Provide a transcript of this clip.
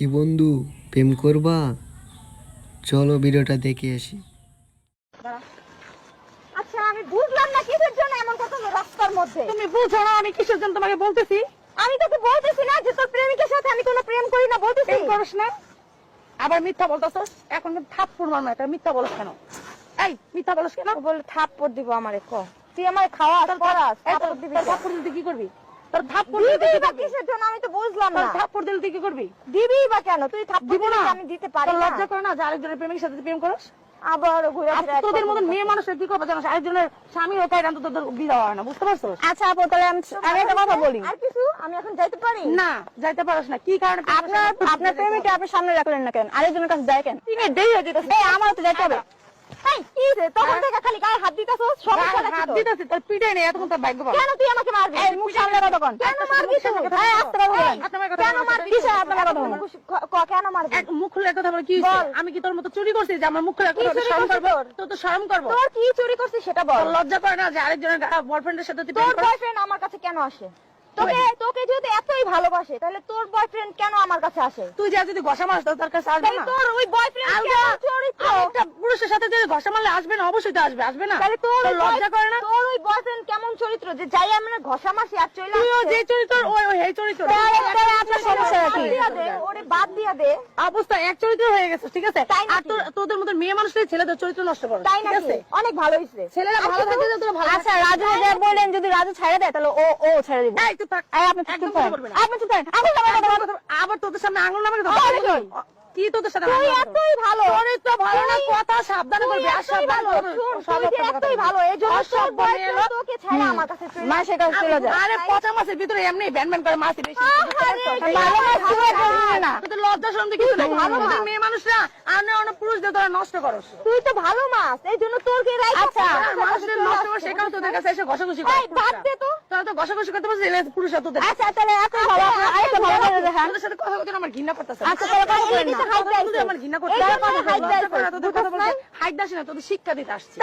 কি বন্ধু প্রেম করবা? চলো ভিডিওটা দেখে আসি। আচ্ছা আমি বুঝলাম না কিসের জন্য এমন কথা রাস্তার মধ্যে। তুমি বুঝো না আমি কিসের জন্য তোমাকে বলতেছি। আমি তোকে বলতেছি না যে তোর প্রেমিকের সাথে আমি কোনো প্রেম করি না বলতেছি। প্রেম করিস না। আবার মিথ্যা বলতেছস এখন থাপ্পড় মারমা এটা মিথ্যা বলছ কেন? এই মিথ্যা বলছ কেন? বলে থাপ্পড় দিব আমারে ক? তুই আমারে এই তোর- থাপ্পড় দিবি থাপ্পড় দিলে কি করবি? তোর থাপ্পড় দিবি বা কিসের জন্য? আমি তো বুঝলাম না। থাপ্পড় দিলে তুই কি করবি? দিবি বা কেন? তুই থাপ্পড় দিবি না। আমি দিতে পারি না? লজ্জা করে না যে আরেকজনের প্রেমিকের সাথে প্রেম করিস? আবার ঘুরে আর ফিরে এক তোদের মতন মেয়ে মানুষের কি করবে? জানিস আরেকজনের স্বামী ও কাইরান তো তোদের বিয়ে হয় না বুঝতে পারছ আচ্ছা আপু তাহলে আমি একটা কথা বলি। আর কিছু? আমি এখন যাইতে পারি? না যাইতে পারস না। কি কারণে আপনার আপনার প্রেমিকা আপনি সামনে রাখলেন না কেন? আরেকজনের কাছে যায় কেন? তিনি দেরি হয়ে যেতেছে আমার তো যাইতে হবে। কি রে তখন থেকে খালি গায়ে হাত দিতেছ সমস্যা হাত তোর? দিতেছি তোর পিঠে নেই এতক্ষণ তোর ভাগ্য ভালো। কেন তুই আমাকে মারবি? এই মুখ সামনে কথা কন কেন মারবি তুই কথা আস্তে কথা বলেন এই, আপনার কথা কেন মারবি? কিসে আপনার কথা বলেন ক- ক- কেন মারবি? মুখ খুলে কথা বলে কি আমি কি তোর মতো চুরি করছি যে আমার মুখ খুলে কথা শরম করছিস করব? তোর? তোর তো শরম করব। তোর কি চুরি করছিস সেটা বল। লজ্জা করে না যে আরেকজনের বয়ফ্রেন্ডের সাথে তুই তোর বয়ফ্রেন্ড আমার কাছে কেন আসে? তোকে তোকে যদি এতই ভালোবাসে তাহলে তোর বয়ফ্রেন্ড কেন আমার কাছে আসে? তুই যা যদি ঘষা তাহলে তার কাছে আসবে না? তোর ওই বয়ফ্রেন্ড কেন চরিত্র আরেকটা পুরুষের সাথে যদি ঘষা মারলে আসবে না? অবশ্যই তো আসবে আসবে না। তাহলে তোর লজ্জা করে না? তোর ওই বয়ফ্রেন্ড কেমন চরিত্র? যে যাই আমি না ঘষা মাসি আর চলে আসছে? যে চরিত্র ওই ওই এই চরিত্র। আপনার সমস্যা কি ওরে বাদ দিয়া দে। অবস্থা এক চরিত্র হয়ে গেছে ঠিক আছে? তাই আর তোর তোদের মতো মেয়ে মানুষটাই ছেলেদের চরিত্র নষ্ট করে তাই ঠিক আছে? অনেক ভালো হইছে ছেলেরা ভালো থাকলে তোরা ভালো আচ্ছা রাজু যে বললেন যদি রাজু ছেড়ে দেয় তাহলে ও ও ছেড়ে দিবে। থাক। আপনি বলবি। আপনি বল। আবার তোদের সামনে আঙুল নামে বলবি? কি তোদের সাথে তুই এতই ভালো। চরিত্র ভালো না কথা সাবধানে করবি আর সাবধান সব তুই এতই ভালো। এই জন্য লোক। তোকে ছেড়ে আমার কাছে চলে মা চলে যায় আরে পচা মাছের ভিতরে এমনি ব্যান ব্যান করে মাছ বেশি। ভালো মাছ ভালো তুই মাছ খাস না। তোদের লজ্জা শরম কিছু নেই। ভালো মেয়ে মানুষরা আনে অনেক পুরুষ তোরা নষ্ট করস। তুই তো ভালো মাছ এই জন্য তোর কে রাইখা আচ্ছা মানুষদের নষ্ট করে আসছে, সেখানে তোদের কাছে এসে ঘষাঘষি এই, বাদ তো। তোরা তো ঘষাঘষি করতে পারছিস এলে পুরুষরা তোদের। আচ্ছা তাহলে এত ভালো আরেকটা ভালো করে দেখান। তোদের সাথে কথা বলতে আমার ঘৃণা করতেছে। আচ্ছা, তাহলে কথা বলেন না। কথা বলতে আমার ঘৃণা করতেছে। এই জন্য হাইট দেয় তোদের কথা বলতে হাইট দাসি না তোদের শিক্ষা দিতে আসছে।